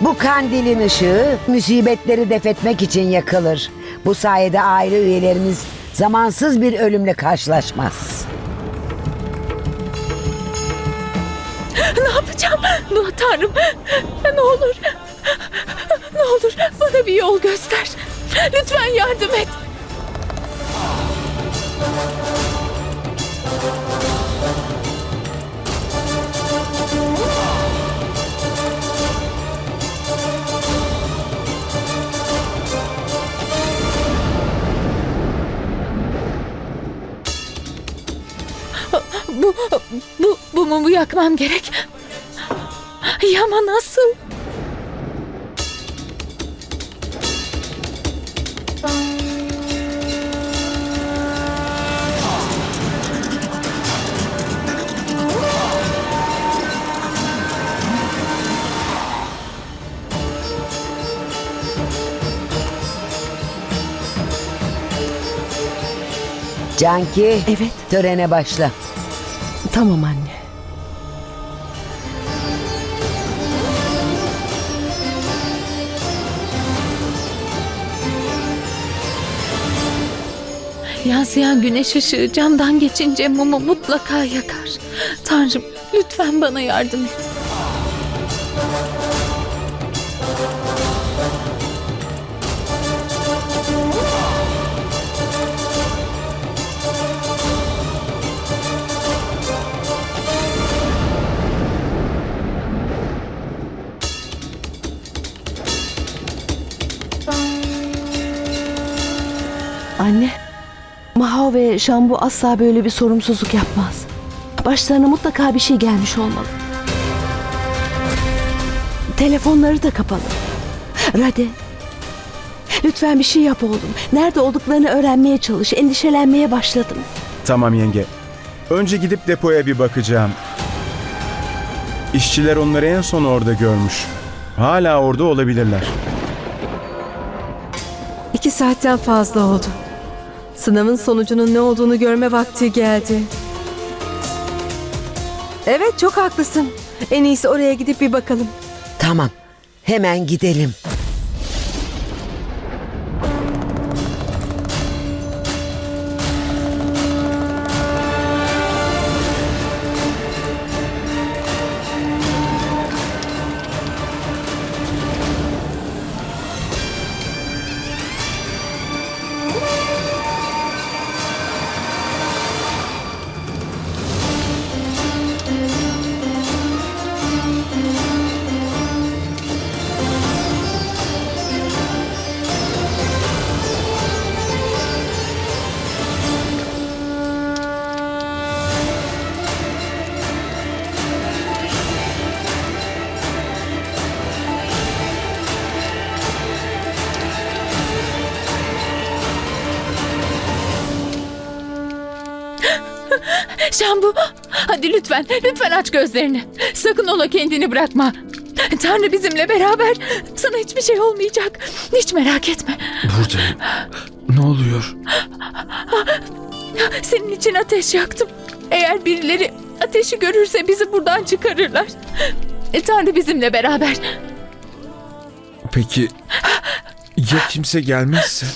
Bu kandilin ışığı musibetleri defetmek için yakılır. Bu sayede aile üyeleriniz zamansız bir ölümle karşılaşmaz. Ne yapacağım? Ne Tanrım. Ne olur. Ne olur bana bir yol göster. Lütfen yardım et. Bu, bu, bu mumu yakmam gerek. Ya ama nasıl? Canki, Evet. törene başla. Tamam anne. Yansıyan güneş ışığı camdan geçince mumu mutlaka yakar. Tanrım lütfen bana yardım et. Anne, Mahav ve Şambu asla böyle bir sorumsuzluk yapmaz. Başlarına mutlaka bir şey gelmiş olmalı. Telefonları da kapalı. Rade, lütfen bir şey yap oğlum. Nerede olduklarını öğrenmeye çalış. Endişelenmeye başladım. Tamam yenge. Önce gidip depoya bir bakacağım. İşçiler onları en son orada görmüş. Hala orada olabilirler. İki saatten fazla oldu. Sınavın sonucunun ne olduğunu görme vakti geldi. Evet çok haklısın. En iyisi oraya gidip bir bakalım. Tamam, hemen gidelim. Şambu hadi lütfen lütfen aç gözlerini. Sakın ola kendini bırakma. Tanrı bizimle beraber. Sana hiçbir şey olmayacak. Hiç merak etme. Buradayım. Ne oluyor? Senin için ateş yaktım. Eğer birileri ateşi görürse bizi buradan çıkarırlar. E, Tanrı bizimle beraber. Peki ya kimse gelmezse?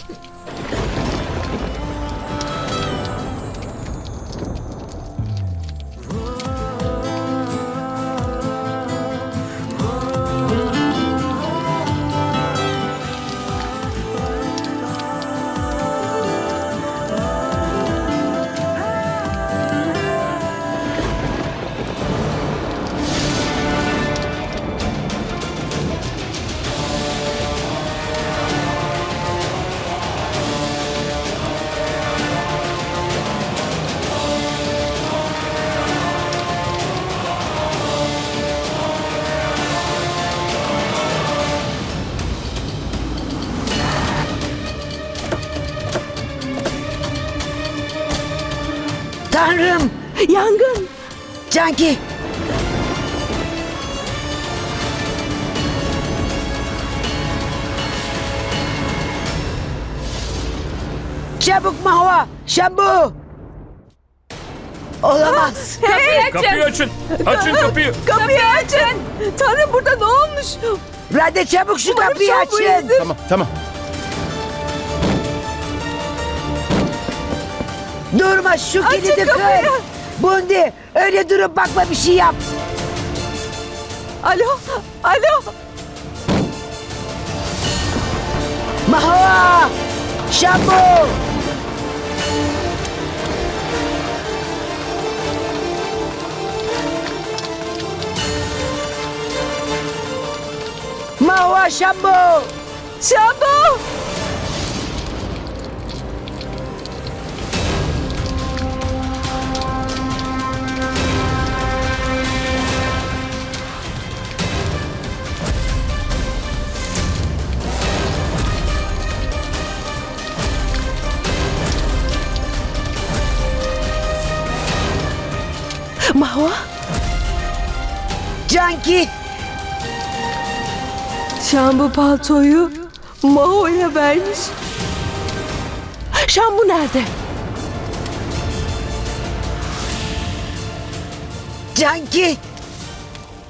Tanrım! Yangın! Canki! Çabuk Mahva! Şambu! Olamaz. Kapıyı açın. Açın kapıyı. Kapıyı açın. Tanrım burada ne olmuş? Rade çabuk şu Umarım kapıyı açın. Tamam tamam. Durma şu Açın kilidi kır. Bundi öyle durup bakma bir şey yap. Alo, alo. Mahva! Şambu! Mahva Şambu! Şambu. Mahva, Canki! Şambu paltoyu Maho'ya vermiş. Şambu nerede? Canki!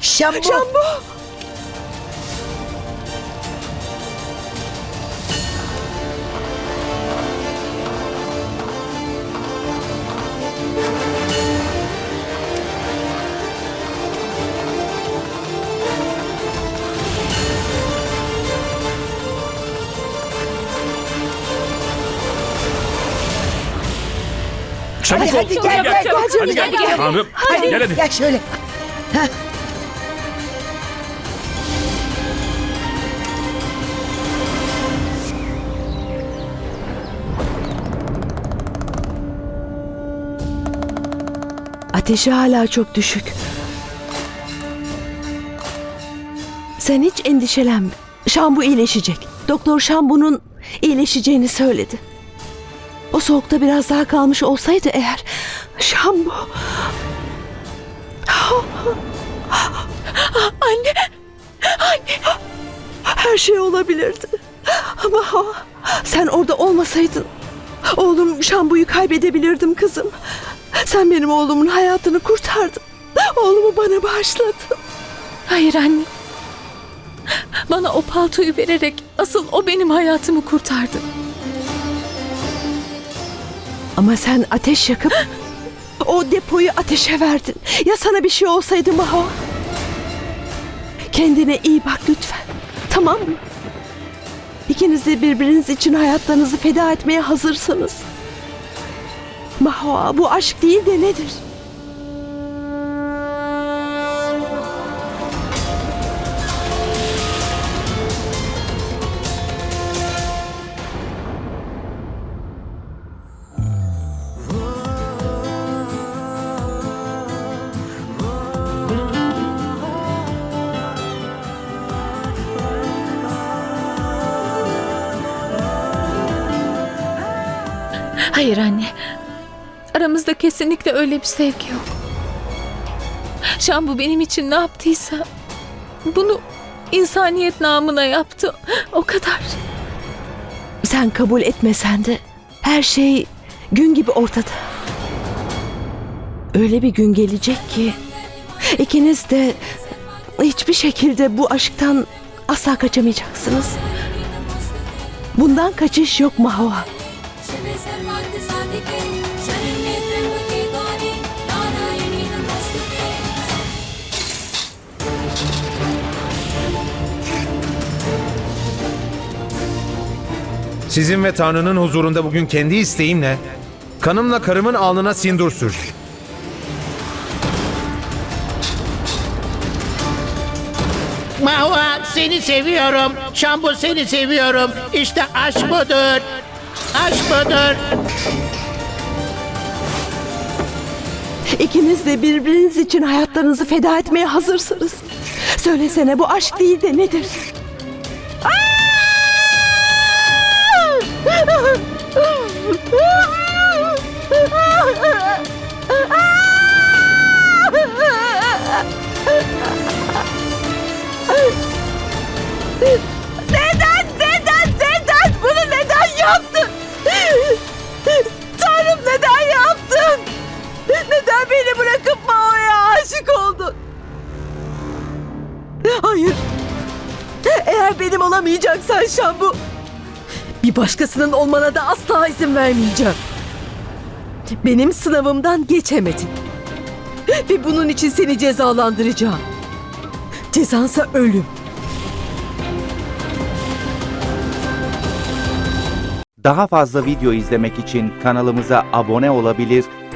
Şambu! Şambu. Çabuk Hadi, ol. hadi, gel, gel, gel, Hadi gel. gel, gel. Tanrım. Gel hadi. Gel şöyle. Ateşi hala çok düşük. Sen hiç endişelenme. Şambu iyileşecek. Doktor Şambu'nun iyileşeceğini söyledi. O soğukta biraz daha kalmış olsaydı eğer... Şambu... Anne. Her şey olabilirdi. Ama sen orada olmasaydın... Oğlum Şambu'yu kaybedebilirdim kızım. Sen benim oğlumun hayatını kurtardın. Oğlumu bana bağışladın. Hayır anne. Bana o paltoyu vererek asıl o benim hayatımı kurtardı. Ama sen ateş yakıp o depoyu ateşe verdin. Ya sana bir şey olsaydı Maho? Kendine iyi bak lütfen. Tamam mı? İkiniz de birbiriniz için hayatlarınızı feda etmeye hazırsınız. Maho bu aşk değil de nedir? Hayır anne. Aramızda kesinlikle öyle bir sevgi yok. Şambu benim için ne yaptıysa bunu insaniyet namına yaptı. O kadar. Sen kabul etmesen de her şey gün gibi ortada. Öyle bir gün gelecek ki ikiniz de hiçbir şekilde bu aşktan asla kaçamayacaksınız. Bundan kaçış yok Mahva. शिवे सर्वार्थ साधिके शरण्ये त्र्यम्बके गौरी नारायणी नमोस्तुते Sizin ve Tanrı'nın huzurunda bugün kendi isteğimle kanımla karımın alnına sindur sürdüm. Mahva seni seviyorum. Şambu seni seviyorum. İşte aşk budur. Aşk budur. İkiniz de birbiriniz için hayatlarınızı feda etmeye hazırsınız. Söylesene bu aşk değil de nedir? Neden, neden, neden? Bunu neden yaptın? Beni bırakıp Mao'ya aşık oldun? Hayır. Eğer benim olamayacaksan Şambu, bir başkasının olmana da asla izin vermeyeceğim. Benim sınavımdan geçemedin. Ve bunun için seni cezalandıracağım. Cezansa ölüm. Daha fazla video izlemek için kanalımıza abone olabilir,